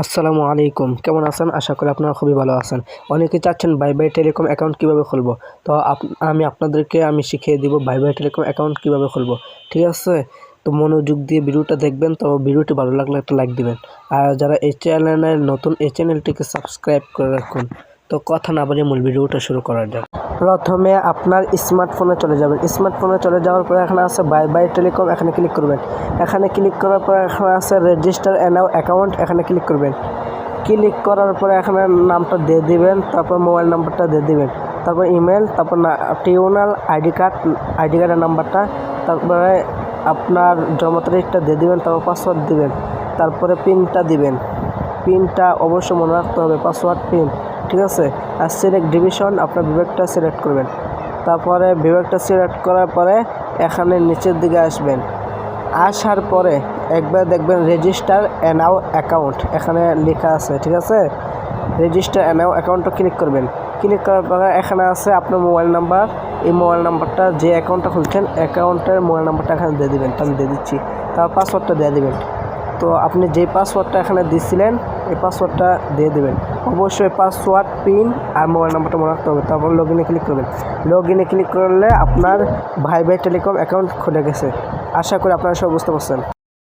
আসসালামু আলাইকুম। কেমন আছেন? আশা করি আপনারা খুবই ভালো আছেন। অনেকে চাচ্ছেন বাই বাই টেলিকম অ্যাকাউন্ট কীভাবে খুলবো? তো আমি আপনাদেরকে আমি শিখিয়ে দিব বাই বাই টেলিকম অ্যাকাউন্ট কীভাবে খুলবো। ঠিক আছে? তো মনোযোগ দিয়ে ভিডিওটা দেখবেন, তো ভিডিওটি ভালো লাগলে একটা লাইক দিবেন। আর যারা এই চ্যানেলের নতুন, এই চ্যানেলটিকে সাবস্ক্রাইব করে রাখুন। তো কথা না বলে মূল ভিডিওটা শুরু করা যাক প্রথমে আপনার স্মার্টফোনে চলে যাবেন। স্মার্টফোনে চলে যাওয়ার পরে এখানে আছে বাই বাই টেলিকম এখানে ক্লিক করবেন। এখানে ক্লিক করার পরে এখানে আছে রেজিস্টার অ্যানাউ অ্যাকাউন্ট এখানে ক্লিক করবেন। ক্লিক করার পরে এখানে নামটা দিয়ে দিবেন, তারপর মোবাইল নাম্বারটা দিয়ে দিবেন। তারপর ইমেল তারপর টিউনাল আইডি কার্ড আইডি কার্ডের নাম্বারটা তারপরে আপনার জন্ম তারিখটা দিয়ে দিবেন, তারপর পাসওয়ার্ড দিবেন। তারপরে পিনটা দিবেন। পিনটা অবশ্যই মনে রাখতে হবে পাসওয়ার্ড পিন ঠিক আছে? আর সিলেক্ট ডিভিশন আপনার বিভাগটা সিলেক্ট করবেন। তারপরে বিভাগটা সিলেক্ট করার পরে এখানে নিচের দিকে আসবেন। আসার পরে একবার দেখবেন রেজিস্টার অ্যানাও অ্যাকাউন্ট এখানে লেখা আছে, ঠিক আছে? রেজিস্টার অ্যানাও অ্যাকাউন্টটা ক্লিক করবেন। ক্লিক করার পরে এখানে আছে আপনার মোবাইল নাম্বার এই মোবাইল নাম্বারটা যে অ্যাকাউন্টটা খুলছেন অ্যাকাউন্টের মোবাইল নাম্বারটা এখানে দিয়ে দিবেন। আমি দিয়ে দিচ্ছি। তারপর পাসওয়ার্ডটা দিয়ে দিবেন। তো আপনি যে পাসওয়ার্ডটা এখানে দিয়েছিলেন এই পাসওয়ার্ডটা দিয়ে দেবেন। অবশ্যই পাসওয়ার্ড পিন আর মোবাইল নাম্বারটা মনে রাখতে হবে। তারপর লগ ইনে ক্লিক করবেন। লগ ইনে ক্লিক করলে আপনার ভাই ভাই টেলিকম অ্যাকাউন্ট খুলে গেছে। আশা করি আপনারা সব বুঝতে পারছেন।